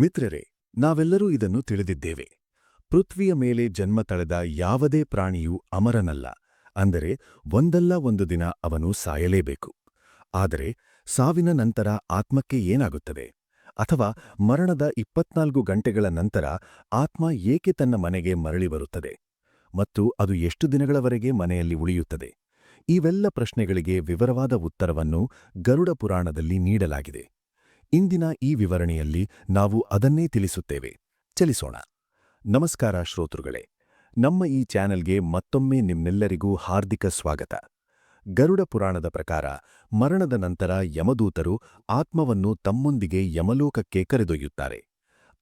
ಮಿತ್ರರೇ, ನಾವೆಲ್ಲರೂ ಇದನ್ನು ತಿಳಿದಿದ್ದೇವೆ. ಪೃಥ್ವಿಯ ಮೇಲೆ ಜನ್ಮ ತಳೆದ ಯಾವುದೇ ಪ್ರಾಣಿಯೂ ಅಮರನಲ್ಲ, ಅಂದರೆ ಒಂದಲ್ಲ ಒಂದು ದಿನ ಅವನು ಸಾಯಲೇಬೇಕು. ಆದರೆ ಸಾವಿನ ನಂತರ ಆತ್ಮಕ್ಕೆ ಏನಾಗುತ್ತದೆ? ಅಥವಾ ಮರಣದ ಇಪ್ಪತ್ನಾಲ್ಕು ಗಂಟೆಗಳ ನಂತರ ಆತ್ಮ ಏಕೆ ತನ್ನ ಮನೆಗೆ ಮರಳಿ ಬರುತ್ತದೆ? ಮತ್ತು ಅದು ಎಷ್ಟು ದಿನಗಳವರೆಗೆ ಮನೆಯಲ್ಲಿ ಉಳಿಯುತ್ತದೆ? ಇವೆಲ್ಲ ಪ್ರಶ್ನೆಗಳಿಗೆ ವಿವರವಾದ ಉತ್ತರವನ್ನು ಗರುಡ ಪುರಾಣದಲ್ಲಿ ನೀಡಲಾಗಿದೆ. ಇಂದಿನ ಈ ವಿವರಣೆಯಲ್ಲಿ ನಾವು ಅದನ್ನೇ ತಿಳಿಸುತ್ತೇವೆ. ಚಲಿಸೋಣ. ನಮಸ್ಕಾರ ಶ್ರೋತೃಗಳೇ. ನಮ್ಮ ಈ ಚಾನೆಲ್ಗೆ ಮತ್ತೊಮ್ಮೆ ನಿಮ್ಮೆಲ್ಲರಿಗೂ ಹಾರ್ದಿಕ ಸ್ವಾಗತ. ಗರುಡ ಪುರಾಣದ ಪ್ರಕಾರ ಮರಣದ ನಂತರ ಯಮದೂತರು ಆತ್ಮವನ್ನು ತಮ್ಮೊಂದಿಗೆ ಯಮಲೋಕಕ್ಕೆ ಕರೆದೊಯ್ಯುತ್ತಾರೆ.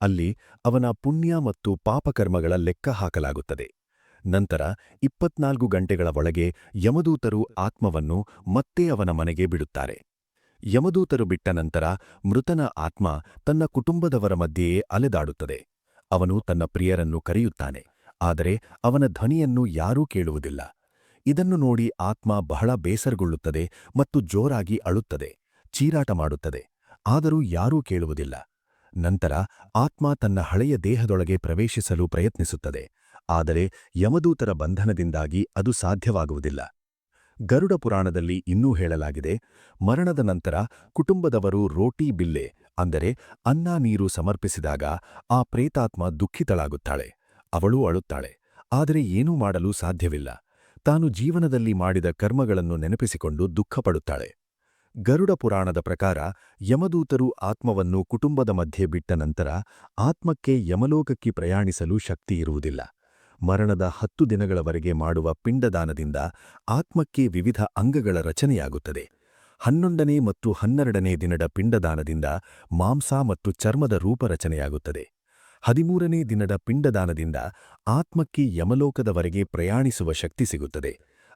ಅಲ್ಲಿ ಅವನ ಪುಣ್ಯ ಮತ್ತು ಪಾಪಕರ್ಮಗಳ ಲೆಕ್ಕ ಹಾಕಲಾಗುತ್ತದೆ. ನಂತರ ಇಪ್ಪತ್ನಾಲ್ಕು ಗಂಟೆಗಳ ಒಳಗೆ ಯಮದೂತರು ಆತ್ಮವನ್ನು ಮತ್ತೆ ಅವನ ಮನೆಗೆ ಬಿಡುತ್ತಾರೆ. ಯಮದೂತರು ಬಿಟ್ಟ ನಂತರ ಮೃತನ ಆತ್ಮ ತನ್ನ ಕುಟುಂಬದವರ ಮಧ್ಯೆಯೇ ಅಲೆದಾಡುತ್ತದೆ. ಅವನು ತನ್ನ ಪ್ರಿಯರನ್ನು ಕರೆಯುತ್ತಾನೆ, ಆದರೆ ಅವನ ಧ್ವನಿಯನ್ನು ಯಾರೂ ಕೇಳುವುದಿಲ್ಲ. ಇದನ್ನು ನೋಡಿ ಆತ್ಮ ಬಹಳ ಬೇಸರಗೊಳ್ಳುತ್ತದೆ ಮತ್ತು ಜೋರಾಗಿ ಅಳುತ್ತದೆ, ಚೀರಾಟ ಮಾಡುತ್ತದೆ, ಆದರೂ ಯಾರೂ ಕೇಳುವುದಿಲ್ಲ. ನಂತರ ಆತ್ಮ ತನ್ನ ಹಳೆಯ ದೇಹದೊಳಗೆ ಪ್ರವೇಶಿಸಲು ಪ್ರಯತ್ನಿಸುತ್ತದೆ, ಆದರೆ ಯಮದೂತರ ಬಂಧನದಿಂದಾಗಿ ಅದು ಸಾಧ್ಯವಾಗುವುದಿಲ್ಲ. ಗರುಡ ಪುರಾಣದಲ್ಲಿ ಇನ್ನೂ ಹೇಳಲಾಗಿದೆ, ಮರಣದ ನಂತರ ಕುಟುಂಬದವರು ರೋಟಿ ಬಿಲ್ಲೆ, ಅಂದರೆ ಅನ್ನ ನೀರು ಸಮರ್ಪಿಸಿದಾಗ ಆ ಪ್ರೇತಾತ್ಮ ದುಃಖಿತಳಾಗುತ್ತಾಳೆ, ಅವಳೂ ಅಳುತ್ತಾಳೆ, ಆದರೆ ಏನೂ ಮಾಡಲು ಸಾಧ್ಯವಿಲ್ಲ. ತಾನು ಜೀವನದಲ್ಲಿ ಮಾಡಿದ ಕರ್ಮಗಳನ್ನು ನೆನಪಿಸಿಕೊಂಡು ದುಃಖಪಡುತ್ತಾಳೆ. ಗರುಡ ಪುರಾಣದ ಪ್ರಕಾರ ಯಮದೂತರು ಆತ್ಮವನ್ನು ಕುಟುಂಬದ ಮಧ್ಯೆ ಬಿಟ್ಟ ನಂತರ ಆತ್ಮಕ್ಕೆ ಯಮಲೋಕಕ್ಕೆ ಪ್ರಯಾಣಿಸಲು ಶಕ್ತಿ ಇರುವುದಿಲ್ಲ. ಮರಣದ ಹತ್ತು ದಿನಗಳವರೆಗೆ ಮಾಡುವ ಪಿಂಡದಾನದಿಂದ ಆತ್ಮಕ್ಕೆ ವಿವಿಧ ಅಂಗಗಳ ರಚನೆಯಾಗುತ್ತದೆ. ಹನ್ನೊಂದನೇ ಮತ್ತು ಹನ್ನೆರಡನೇ ದಿನದ ಪಿಂಡದಾನದಿಂದ ಮಾಂಸ ಮತ್ತು ಚರ್ಮದ ರೂಪ ರಚನೆಯಾಗುತ್ತದೆ. ಹದಿಮೂರನೇ ದಿನದ ಪಿಂಡದಾನದಿಂದ ಆತ್ಮಕ್ಕೆ ಯಮಲೋಕದವರೆಗೆ ಪ್ರಯಾಣಿಸುವ ಶಕ್ತಿ ಸಿಗುತ್ತದೆ.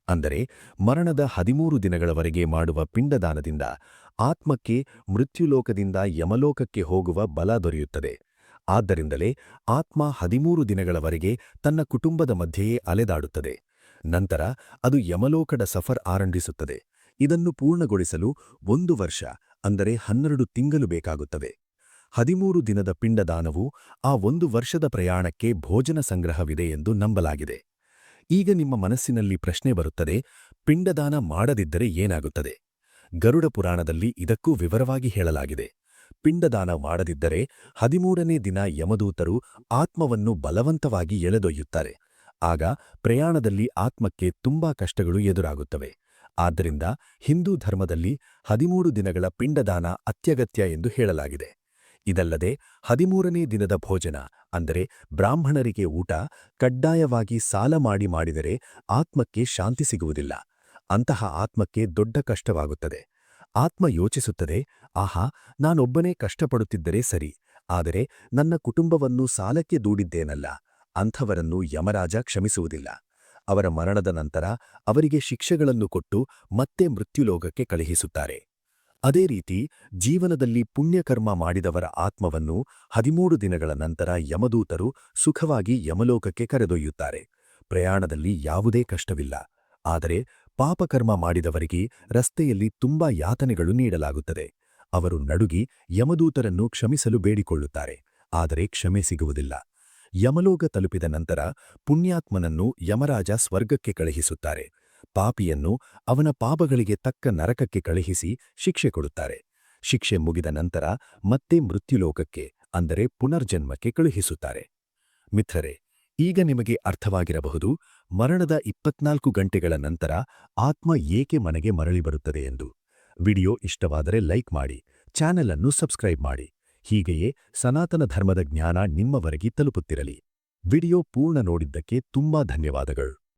ಅಂದರೆ ಮರಣದ ಹದಿಮೂರು ದಿನಗಳವರೆಗೆ ಮಾಡುವ ಪಿಂಡದಾನದಿಂದ ಆತ್ಮಕ್ಕೆ ಮೃತ್ಯುಲೋಕದಿಂದ ಯಮಲೋಕಕ್ಕೆ ಹೋಗುವ ಬಲ ದೊರೆಯುತ್ತದೆ. ಆದ್ದರಿಂದಲೇ ಆತ್ಮ ಹದಿಮೂರು ದಿನಗಳವರೆಗೆ ತನ್ನ ಕುಟುಂಬದ ಮಧ್ಯೆಯೇ ಅಲೆದಾಡುತ್ತದೆ. ನಂತರ ಅದು ಯಮಲೋಕದ ಸಫರ್ ಆರಂಭಿಸುತ್ತದೆ. ಇದನ್ನು ಪೂರ್ಣಗೊಳಿಸಲು ಒಂದು ವರ್ಷ, ಅಂದರೆ ಹನ್ನೆರಡು ತಿಂಗಳು ಬೇಕಾಗುತ್ತದೆ ಹದಿಮೂರು ದಿನದ ಪಿಂಡದಾನವು ಆ ಒಂದು ವರ್ಷದ ಪ್ರಯಾಣಕ್ಕೆ ಭೋಜನ ಸಂಗ್ರಹವಿದೆ ಎಂದು ನಂಬಲಾಗಿದೆ. ಈಗ ನಿಮ್ಮ ಮನಸ್ಸಿನಲ್ಲಿ ಪ್ರಶ್ನೆ ಬರುತ್ತದೆ, ಪಿಂಡದಾನ ಮಾಡದಿದ್ದರೆ ಏನಾಗುತ್ತದೆ? ಗರುಡ ಪುರಾಣದಲ್ಲಿ ಇದಕ್ಕೂ ವಿವರವಾಗಿ ಹೇಳಲಾಗಿದೆ. ಪಿಂಡದಾನ ಮಾಡದಿದ್ದರೆ ಹದಿಮೂರನೇ ದಿನ ಯಮದೂತರು ಆತ್ಮವನ್ನು ಬಲವಂತವಾಗಿ ಎಳೆದೊಯ್ಯುತ್ತಾರೆ. ಆಗ ಪ್ರಯಾಣದಲ್ಲಿ ಆತ್ಮಕ್ಕೆ ತುಂಬಾ ಕಷ್ಟಗಳು ಎದುರಾಗುತ್ತವೆ. ಆದ್ದರಿಂದ ಹಿಂದೂ ಧರ್ಮದಲ್ಲಿ ಹದಿಮೂರು ದಿನಗಳ ಪಿಂಡದಾನ ಅತ್ಯಗತ್ಯ ಎಂದು ಹೇಳಲಾಗಿದೆ. ಇದಲ್ಲದೆ ಹದಿಮೂರನೇ ದಿನದ ಭೋಜನ, ಅಂದರೆ ಬ್ರಾಹ್ಮಣರಿಗೆ ಊಟ, ಕಡ್ಡಾಯವಾಗಿ ಸಾಲ ಮಾಡಿ ಮಾಡಿದರೆ ಆತ್ಮಕ್ಕೆ ಶಾಂತಿ ಸಿಗುವುದಿಲ್ಲ. ಅಂತಹ ಆತ್ಮಕ್ಕೆ ದೊಡ್ಡ ಕಷ್ಟವಾಗುತ್ತದೆ. ಆತ್ಮ ಯೋಚಿಸುತ್ತದೆ, ಆಹಾ, ನಾನೊಬ್ಬನೇ ಕಷ್ಟಪಡುತ್ತಿದ್ದರೆ ಸರಿ, ಆದರೆ ನನ್ನ ಕುಟುಂಬವನ್ನು ಸಾಲಕ್ಕೆ ದೂಡಿದ್ದೇನಲ್ಲ, ಅಂಥವರನ್ನು ಯಮರಾಜ ಕ್ಷಮಿಸುವುದಿಲ್ಲ. ಅವರ ಮರಣದ ನಂತರ ಅವರಿಗೆ ಶಿಕ್ಷೆಗಳನ್ನು ಕೊಟ್ಟು ಮತ್ತೆ ಮೃತ್ಯುಲೋಕಕ್ಕೆ ಕಳುಹಿಸುತ್ತಾರೆ. ಅದೇ ರೀತಿ ಜೀವನದಲ್ಲಿ ಪುಣ್ಯಕರ್ಮ ಮಾಡಿದವರ ಆತ್ಮವನ್ನು ಹದಿಮೂರು ದಿನಗಳ ನಂತರ ಯಮದೂತರು ಸುಖವಾಗಿ ಯಮಲೋಕಕ್ಕೆ ಕರೆದೊಯ್ಯುತ್ತಾರೆ. ಪ್ರಯಾಣದಲ್ಲಿ ಯಾವುದೇ ಕಷ್ಟವಿಲ್ಲ, ಆದರೆ ಪಾಪಕರ್ಮ ಮಾಡಿದವರಿಗೆ ರಸ್ತೆಯಲ್ಲಿ ತುಂಬಾ ಯಾತನೆಗಳು ನೀಡಲಾಗುತ್ತದೆ. ಅವರು ನಡುಗಿ ಯಮದೂತರನ್ನು ಕ್ಷಮಿಸಲು ಬೇಡಿಕೊಳ್ಳುತ್ತಾರೆ, ಆದರೆ ಕ್ಷಮೆ ಸಿಗುವುದಿಲ್ಲ. ಯಮಲೋಕ ತಲುಪಿದ ನಂತರ ಪುಣ್ಯಾತ್ಮನನ್ನು ಯಮರಾಜ ಸ್ವರ್ಗಕ್ಕೆ ಕಳುಹಿಸುತ್ತಾರೆ. ಪಾಪಿಯನ್ನು ಅವನ ಪಾಪಗಳಿಗೆ ತಕ್ಕ ನರಕಕ್ಕೆ ಕಳುಹಿಸಿ ಶಿಕ್ಷೆ ಕೊಡುತ್ತಾರೆ. ಶಿಕ್ಷೆ ಮುಗಿದ ನಂತರ ಮತ್ತೆ ಮೃತ್ಯುಲೋಕಕ್ಕೆ, ಅಂದರೆ ಪುನರ್ಜನ್ಮಕ್ಕೆ ಕಳುಹಿಸುತ್ತಾರೆ. ಮಿತ್ರರೇ ಈಗ ನಿಮಗೆ ಅರ್ಥವಾಗಿರಬಹುದು, ಮರಣದ ಇಪ್ಪತ್ನಾಲ್ಕು ಗಂಟೆಗಳ ನಂತರ ಆತ್ಮ ಏಕೆ ಮನೆಗೆ ಮರಳಿ ಬರುತ್ತದೆ ಎಂದು. ವಿಡಿಯೋ ಇಷ್ಟವಾದರೆ ಲೈಕ್ ಮಾಡಿ ಚಾನೆಲ್ ಅನ್ನು ಸಬ್ಸ್ಕ್ರೈಬ್ ಮಾಡಿ. ಹೀಗೆಯೇ ಸನಾತನ ಧರ್ಮದ ಜ್ಞಾನ ನಿಮ್ಮವರೆಗೆ ತಲುಪುತ್ತಿರಲಿ. ವಿಡಿಯೋ ಪೂರ್ಣ ನೋಡಿದ್ದಕ್ಕೆ ತುಂಬಾ ಧನ್ಯವಾದಗಳು.